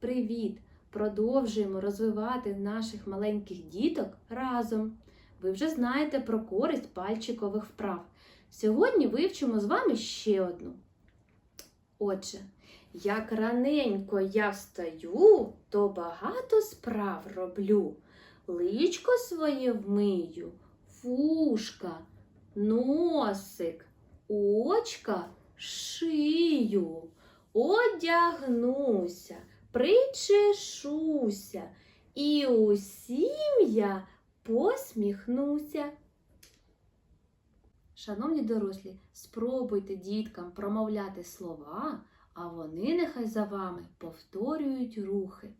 Привіт! Продовжуємо розвивати наших маленьких діток разом. Ви вже знаєте про користь пальчикових вправ. Сьогодні вивчимо з вами ще одну. Отже, як раненько я встаю, то багато справ роблю. Личко своє вмию, вушка, носик, очка, шию, одягнуся, причешуся, і усім я посміхнуся. Шановні дорослі, спробуйте діткам промовляти слова, а вони нехай за вами повторюють рухи.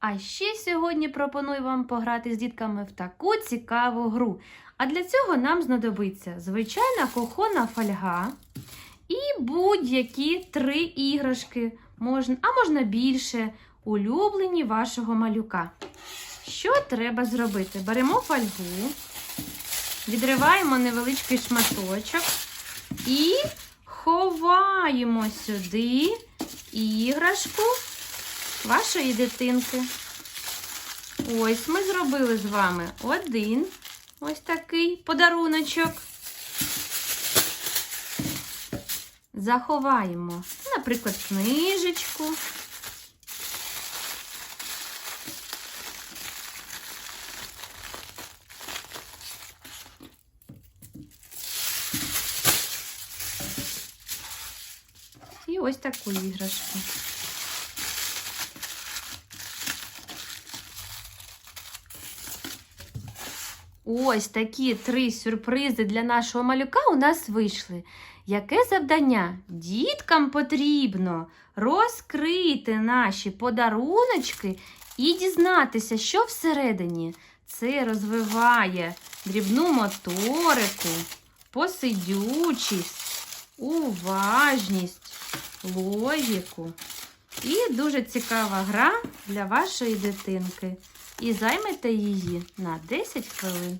А ще сьогодні пропоную вам пограти з дітками в таку цікаву гру. А для цього нам знадобиться звичайна кухонна фольга і будь-які три іграшки, можна, а можна більше, улюблені вашого малюка. Що треба зробити? Беремо фольгу, відриваємо невеличкий шматочок і ховаємо сюди іграшку вашої дитинки. Ось ми зробили з вами один ось такий подаруночок. Заховаємо, наприклад, книжечку. І ось таку іграшку. Ось такі три сюрпризи для нашого малюка у нас вийшли. Яке завдання? Діткам потрібно розкрити наші подаруночки і дізнатися, що всередині. Це розвиває дрібну моторику, посидючість, уважність, логіку. І дуже цікава гра для вашої дитинки. І займете її на 10 хвилин.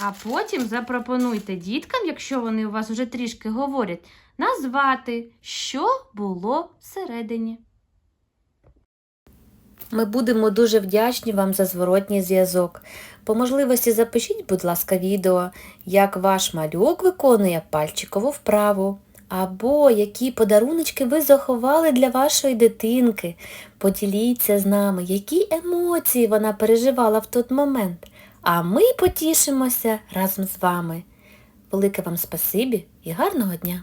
А потім запропонуйте діткам, якщо вони у вас вже трішки говорять, назвати, що було всередині. Ми будемо дуже вдячні вам за зворотній зв'язок. По можливості запишіть, будь ласка, відео, як ваш малюк виконує пальчикову вправу, або які подаруночки ви заховали для вашої дитинки. Поділіться з нами, які емоції вона переживала в той момент. А ми потішимося разом з вами. Велике вам спасибі і гарного дня!